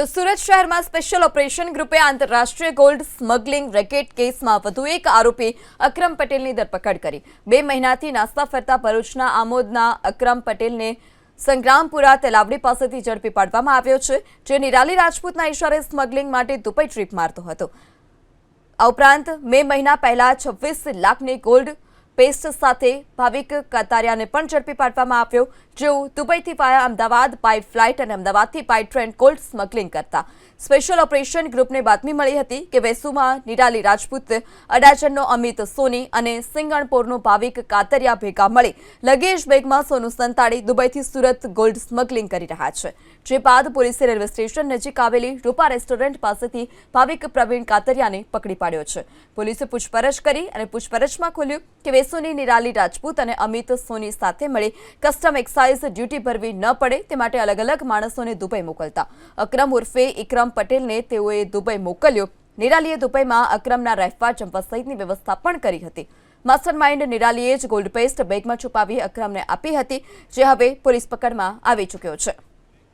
તો સુરત શહેરમાં special operation ગ્રુપે આંતરરાષ્ટ્રીય ગોલ્ડ સ્મગલિંગ રેકેટ કેસમાં વધુ એક આરોપી અક્રમ પટેલની ધરપકડ કરી. બે મહિનાથી નાસ્તા ફરતા ભરૂચના આમોદના અક્રમ પટેલને સંગ્રામપુરા તેલાવડી પાસેથી ઝડપી પાડવામાં આવ્યો છે, જે નિરાલી રાજપૂતના ઇશારે સ્મગલિંગ માટે દુબઈ ટ્રીપ મારતો હતો. આ ઉપરાંત, મે મહિના પહેલા છવ્વીસ લાખની ગોલ્ડ પેસ્ટ સાથે ભાવિક કતારિયાને પણ ઝડપી પાડવામાં આવ્યો, જેઓ દુબઈથી વાયા અમદાવાદ બાય ફ્લાઇટ અને અમદાવાદથી બાય ટ્રેન કોલ્ડ સ્મગલિંગ કરતા. સ્પેશિયલ ઓપરેશન ગ્રુપને બાતમી મળી હતી કે વેસુમાં નિરાલી રાજપૂત, અડાજણનો અમિત સોની અને સિંગણપોરનો ભાવિક કાતરિયા ભેગા મળી લગેજ બેગમાં સોનું સંતાડી દુબઈથી સુરત ગોલ્ડ સ્મગલિંગ કરી રહ્યા છે. જે બાદ પોલીસે રેલવે સ્ટેશન નજીક આવેલી રૂપા રેસ્ટોરન્ટ પાસેથી ભાવિક પ્રવીણ કાતરિયાને પકડી પાડ્યો છે. પોલીસે પૂછપરછ કરી અને પૂછપરછમાં ખોલ્યું કે વેસુની નિરાલી રાજપૂત અને અમિત સોની સાથે મળી કસ્ટમ એક્સાઇઝ ડ્યુટી ભરવી ન પડે તે માટે અલગ અલગ માણસોને દુબઈ મોકલતા. અક્રમ ઉર્ફે ઇક્રમ પટેલને તેઓએ દુબઈ મોકલ્યો. નિરાલીએ દુબઈમાં અક્રમના રહેવા જમવા સહિતની વ્યવસ્થા પણ કરી હતી. માસ્ટર માઇન્ડ નિરાલીએ જ ગોલ્ડ પેસ્ટ બેગમાં છુપાવી અક્રમને આપી હતી, જે હવે પોલીસ પકડમાં આવી ચૂક્યો છે.